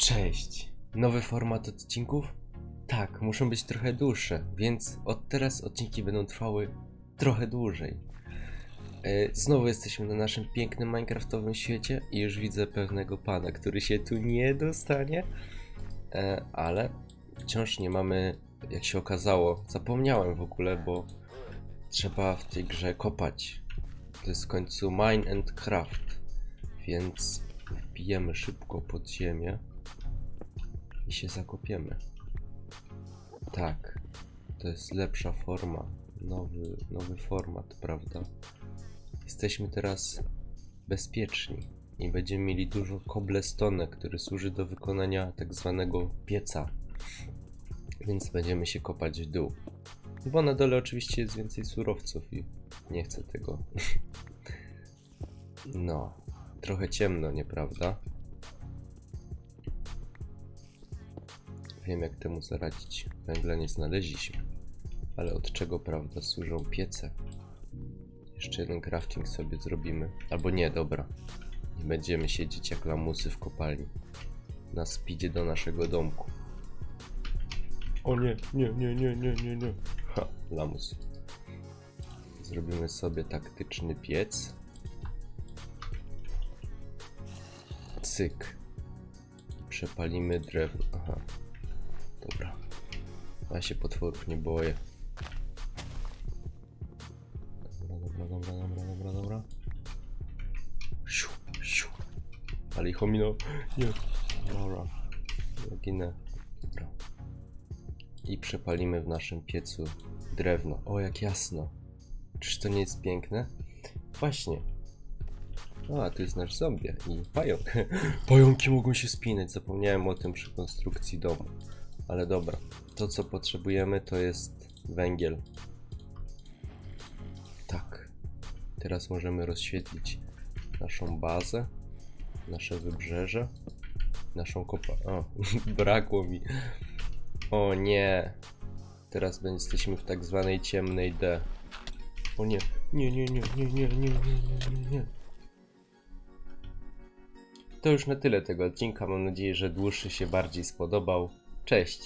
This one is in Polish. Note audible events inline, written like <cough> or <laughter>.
Cześć! Nowy format odcinków? Tak, muszą być trochę dłuższe, więc od teraz odcinki będą trwały trochę dłużej. E, Znowu jesteśmy na naszym pięknym Minecraftowym świecie i już widzę pewnego pana, który się tu nie dostanie, E, ale wciąż nie mamy, jak się okazało, zapomniałem w ogóle, bo trzeba w tej grze kopać. To jest w końcu Mine and Craft, więc wbijemy szybko pod ziemię i się zakopiemy. Tak, to jest lepsza forma, nowy, nowy format, prawda? Jesteśmy teraz bezpieczni i będziemy mieli dużo cobblestone, który służy do wykonania tak zwanego pieca. Więc będziemy się kopać w dół. Bo na dole oczywiście jest więcej surowców i nie chcę tego. <laughs> No, trochę ciemno, nieprawda? Wiem jak temu zaradzić. Węgla nie znaleźliśmy. Ale od czego, prawda, służą piece? Jeszcze jeden crafting sobie zrobimy. Albo nie, dobra. Nie będziemy siedzieć jak lamusy w kopalni. Na speedzie do naszego domku. O nie, nie, nie, nie, nie, nie, nie. Ha, lamus. Zrobimy sobie taktyczny piec. Cyk. Przepalimy drewno. Aha. Dobra. Ja się potworów nie boję. Dobra, dobra, dobra, dobra, dobra. Siu, siu. Ale ich ominął. Nie. Dobra. Ginę. Dobra. I przepalimy w naszym piecu drewno. O, jak jasno. Czyż to nie jest piękne? Właśnie. A, tu jest nasz zombie i pająk. <laughs> Pająki mogą się spinać. Zapomniałem o tym przy konstrukcji domu. Ale dobra. To, co potrzebujemy, to jest węgiel. Tak. Teraz możemy rozświetlić naszą bazę, nasze wybrzeże, naszą kopa... O, brakło mi. O nie. Teraz jesteśmy w tak zwanej ciemnej D. O. Nie, nie, nie, nie, nie, nie, nie, nie, nie, nie. To już na tyle tego odcinka. Mam nadzieję, że dłuższy się bardziej spodobał. Cześć.